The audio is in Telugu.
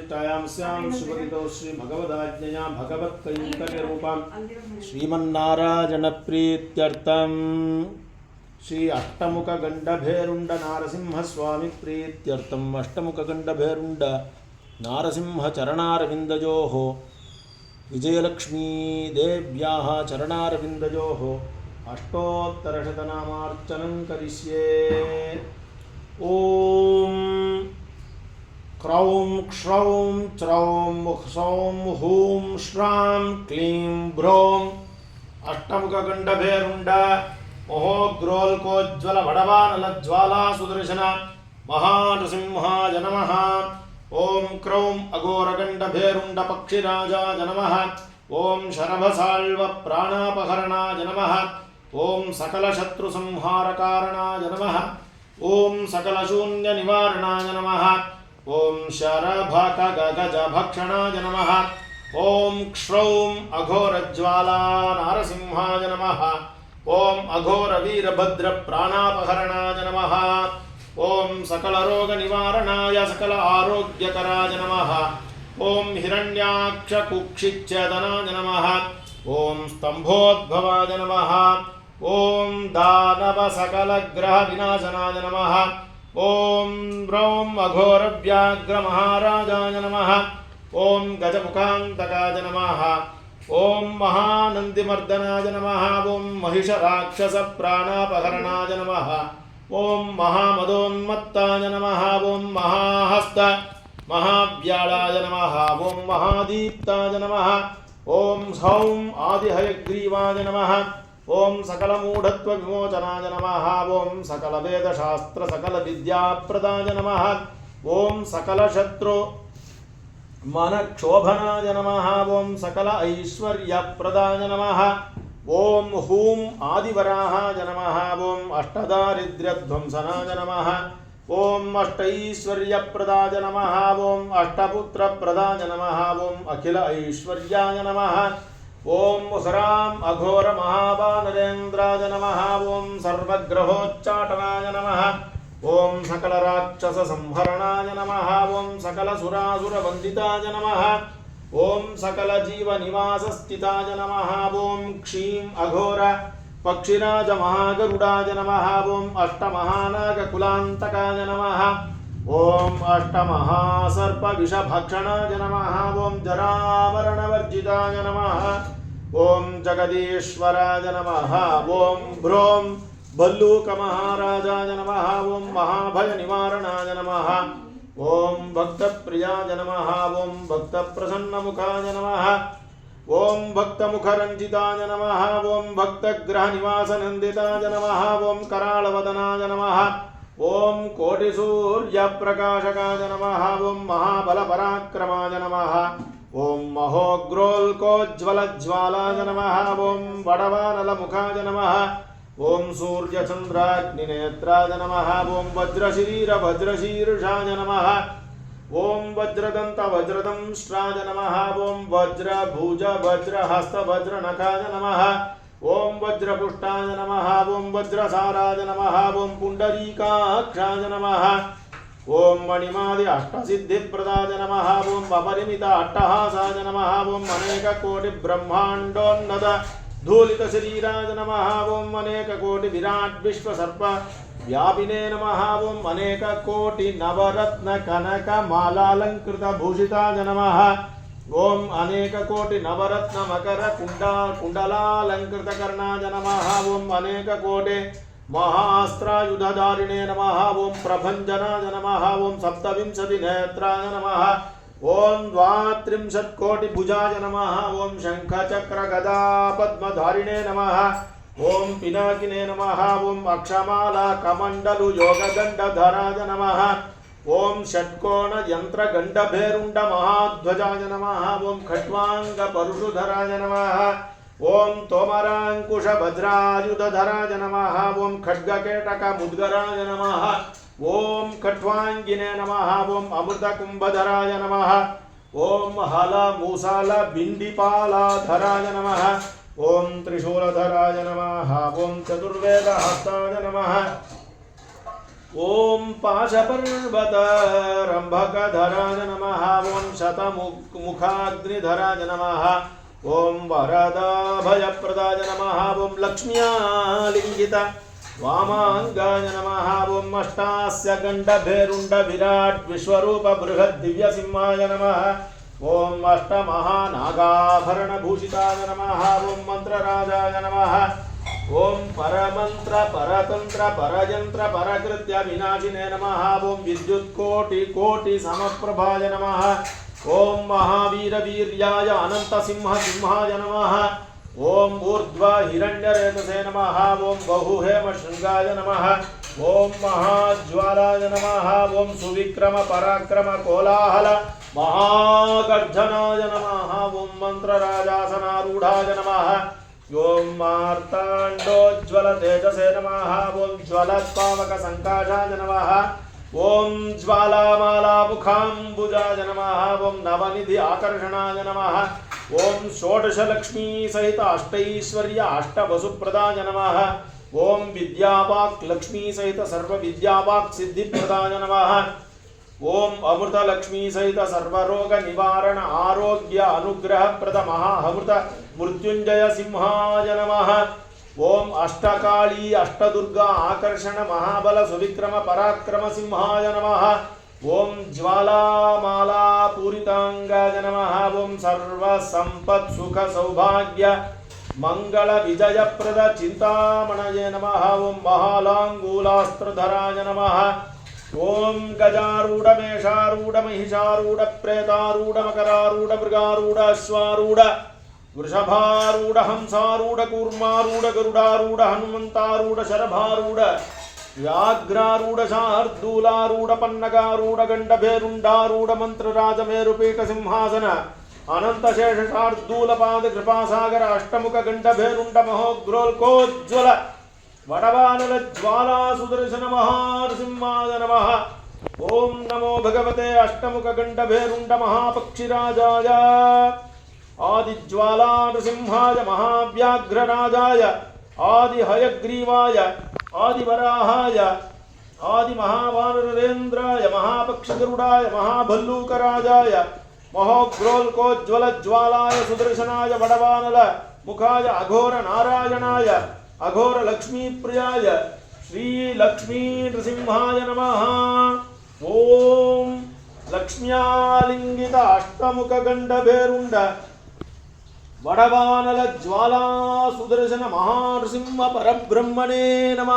प्रतिष्ठायां स्यां सुपतितो श्रीभगवदाज्ञया भगवत्कैङ्कर्यरूपां श्रीमन्नारायणप्रीत्यर्थम्। श्री अष्टमुखगण्डभेरुण्ड नारसिंहस्वामिप्रीत्यर्थम् अष्टमुखगण्डभेरुण्ड नारसिंहचरणारविन्दयोः विजयलक्ष्मीदेव्याः चरणारविन्दयोः। अष्टोत्तरशतनामार्चनं करिष्ये। ॐ క్రౌం క్ష్రౌం చ్రౌం సౌం హూం శ్రాం క్లీం భ్రోం అష్టముఖగండభేరుండ మహోగ్రోల్కోజ్వల భడవానలజ్వాలా సుదర్శన మహానృసింహాయ నమ ఓం క్రౌం అఘోరగండభేరుండ పక్షిరాజాయ నమ ఓం శరభసాల్వ ప్రాణాపహరణాయ నమ ఓం సకలశత్రుసంహారకారణాయ నమ ఓం సకలశూన్య నివారణాయ నమ ॐ शरभकगजभक्षणाय नमः। ॐ क्षौं अघोरज्वाला नारसिंहाय नमः। ॐ अघोरवीरभद्रप्राणापहरणाय नमः। ॐ सकलरोगनिवारणाय सकल आरोग्यकराय नमः। ॐ हिरण्याक्षकुक्षिच्छेदनाय नमः। ॐ स्तम्भोद्भवाय नमः। ॐ दानवसकलग्रहविनाशनाय नमः। ॐ ब्रौं अघोरव्याघ्रमहाराजाय नमः ॐ गजमुखान्तकाय नमः ॐ महानन्दिमर्दनाय नमः ॐ महिषराक्षसप्राणापहरणाय नमः ॐ महामदोन्मत्ताय नमः ॐ महाहस्त महाव्याळाय नमः ॐ महादीप्ताय नमः ॐ सौं आदिहयग्रीवाय नमः ఓం సకలమూఢత్వ విమోచనాయ నమ. ఓం సకల వేదశాస్త్ర సకల విద్యాప్రదాయ నమ. ఓం సకలశత్రు మనక్షోభనాయ నమ. ఓం సకల ఐశ్వర్యప్రదాయ నమ. ఓం హూం ఆదివరాహాయ నమ. ఓం అష్టదారిద్ర్యధ్వంసనాయ నమ. ఓం అష్టైశ్వర్యప్రదాయ నమ. ఓం అష్టపుత్రప్రదాయ నమ. ఓం అఖిల ఐశ్వర్యాయ నమ. ॐ ह्रां अघोरमहावानरेन्द्राय नमः। ॐ सर्वग्रहोच्चाटनाय नमः। ॐ सकलराक्षसंहरणाय नमः। ॐ सकलसुरासुरवन्दिताय नमः। ॐ सकलजीवनिवासस्थिताय नमः। ॐ क्षीं अघोर पक्षिराजमहागरुडाय नमः। ॐ अष्टमहानागकुलान्तकाय नमः। ॐ अष्टमहासर्पविषभक्षणाय नमः ॐ जरामरणवर्जिताय नमः ॐ जगदीश्वराय नमः ॐ भ्रों भल्लूकमहाराजाय नमः ॐ महाभयनिवारणाय नमः ॐ भक्तप्रियाय नमः ॐ भक्तप्रसन्नमुखाय नमः ॐ भक्तमुखरञ्जिताय नमः ॐ भक्तग्रहनिवासनन्दिताय नमः ॐ कराळवदनाय नमः ॐ कोटिसूर्यप्रकाशकाय नमः ॐ महाबलपराक्रमाय नमः ॐ महोग्रोल्कोज्ज्वलज्वालाय नमः ॐ वडवानलमुखाय नमः ॐ सूर्यचन्द्राग्निनेत्राय नमः ॐ वज्रशरीरवज्रशीर्षाय नमः ॐ वज्रदन्तवज्रदंष्ट्राय नमः ॐ वज्रभुजवज्रहस्तवज्रनखाय नमः ఓం వజ్రపుష్టాయ నమ ఓం వజ్రసారాయ నమ ఓం పుండరీకాక్షాయ నమ ఓం మణిమాది అష్టసిద్ధిప్రదాయ నమ ఓం అపరిమిత అట్టహాసాయ నమ ఓం అనేక కోటి బ్రహ్మాండోన్నత ధూళిత శరీరాయ నమ ఓం అనేక కోటి విరాట్ విశ్వ సర్ప వ్యాపినే నమ ఓం అనేక కోటి నవరత్న కనక మాలాలంకృత భూషితాయ నమ ॐ अनेककोटिविराट् विश्वसर्प व्यापिने नमः ॐ अनेककोटिनवरत्नकनकमालालङ्कृतभूषिताय नमः ॐ अनेककोटिनवरत्नमकर कुण्डा कुण्डलालङ्कृतकर्णाय नमः ॐ अनेककोटि महास्त्रायुधधारिणे नमः ॐ प्रभञ्जनाय नमः ॐ सप्तविंशतिनेत्राय नमः ॐ द्वात्रिंशत्कोटिभुजाय नमः ॐ शङ्खचक्रगदा पद्मधारिणे नमः ॐ पिनाकिने नमः ॐ अक्षमाला कमण्डलु योगदण्डधराय नमः ॐ षट्कोणयन्त्रगण्डभेरुण्डमहाध्वजाय नमः। ॐ खट्वाङ्गपरुषुधराय नमः। ॐ तोमराङ्कुशभद्रायुधधराय नमः। ॐ खड्गकेटकमुद्गराय नमः। ॐ खट्वाङ्गिने नमः। ॐ अमृतकुम्भधराय नमः। ॐ हलमूसलबिण्डिपालाधराय नमः। ॐ त्रिशूलधराय नमः। ॐ चतुर्वेदहस्ताय नमः। ॐ पाशपर्वतरम्भकधराय नमः। ॐ शतमुखाग्निधराय नमः। ॐ वरदाभयप्रदाय नमः। ॐ लक्ष्म्यालिङ्गित वामाङ्गाय नमः। ॐ अष्टास्य गण्डभेरुण्ड विराट् विश्वरूप बृहद्दिव्यसिंहाय नमः। ॐ अष्टमहानागाभरणभूषिताय नमः। ॐ मन्त्रराजाय नमः। ఓం పరమంత్ర పరతంత్ర పరయంత్ర పరకృత్య వినాశినే నమ. ఓం విద్యుత్ కోటి కోటి సమప్రభాయ నమ. ఓం మహావీర వీర్యాయ అనంత సింహ సింహాయ నమ. ఓం ఊర్ధ్వ హిరణ్యరేతసే నమ. ఓం బహుహేమ శృంగాయ నమ. ఓం మహాజ్వాలాయ నమ. ఓం సువిక్రమ పరాక్రమ కోలాహల మహాగర్జనాయ నమ. ఓం మంత్రరాజాసనారూఢాయ నమ. ॐ मार्ताण्डोज्ज्वलतेजसे नमः। ॐ ज्वलत्पावकसङ्काशाय नमः। ॐ ज्वालामालामुखाम्बुजाय नमः। ॐ नवनिधि आकर्षणाय नमः। ॐ षोडशलक्ष्मी सहित अष्टैश्वर्य अष्टवसुप्रदाय नमः ॐ विद्यावाक् लक्ष्मी सहित सर्वविद्यावाक् सिद्धिप्रदाय नमः। ॐ अमृतलक्ष्मी सहित सर्वरोग निवारण आरोग्य अनुग्रहप्रद महाअमृत मृत्युञ्जय सिंहाय नमः ॐ अष्टकाली अष्टदुर्गा आकर्षण महाबल सुविक्रम पराक्रम सिंहाय नमः ॐ ज्वालामाला पूरिताङ्गाय नमः ॐ सर्वसम्पत् सुख सौभाग्य मङ्गल विजयप्रद चिन्तामणये नमः ॐ महालाङ्गूलास्त्रधराय नमः ఓం గజారూఢ మేషారూఢ మహిషారూఢ ప్రేతారూఢ మకరారూఢ మృగారూఢ అశ్వారూఢ వృషభారూఢ హంసారూఢ కూర్మారూఢ గరుడారూఢ హనుమంతారూఢ శరభారూఢ వ్యాఘ్రారూఢ శార్దూలారూఢ పన్నగారూఢ గండభేరుండారూఢ మంత్రరాజ సింహాసన అనంతశేష పాద కృపాసాగర అష్టముఖ గండభేరుండ మహోగ్రోల్కోజ్వల వడవానల జ్వాలా సుదర్శన మహానృసింహాద నమ ఓం నమో భగవతే అష్టముఖ గండభేరుండ మహాపక్షిరాజాయ. ఆదిజ్వాలా నృసింహాయ మహావ్యాఘ్రరాజాయ. ఆదిహయగ్రీవాయ ఆదివరాహాయ. ఆదిమహావానరేంద్రాయ మహాపక్షిగరుడాయ మహాభల్లూకరాజాయ మహోగ్రోల్కోజ్వలజ్వాలాయ సుదర్శనాయ వడవానల ముఖాయ అఘోర నారాయణాయ. అఘోర లక్ష్మీప్రియాయ శ్రీ లక్ష్మీ నృసింహాయ నమ ఓం లక్ష్మ్యాలింగిత అష్టముఖ గండభేరుండ వడవానల జ్వాలా సుదర్శన మహానృసింహ పరబ్రహ్మణే నమ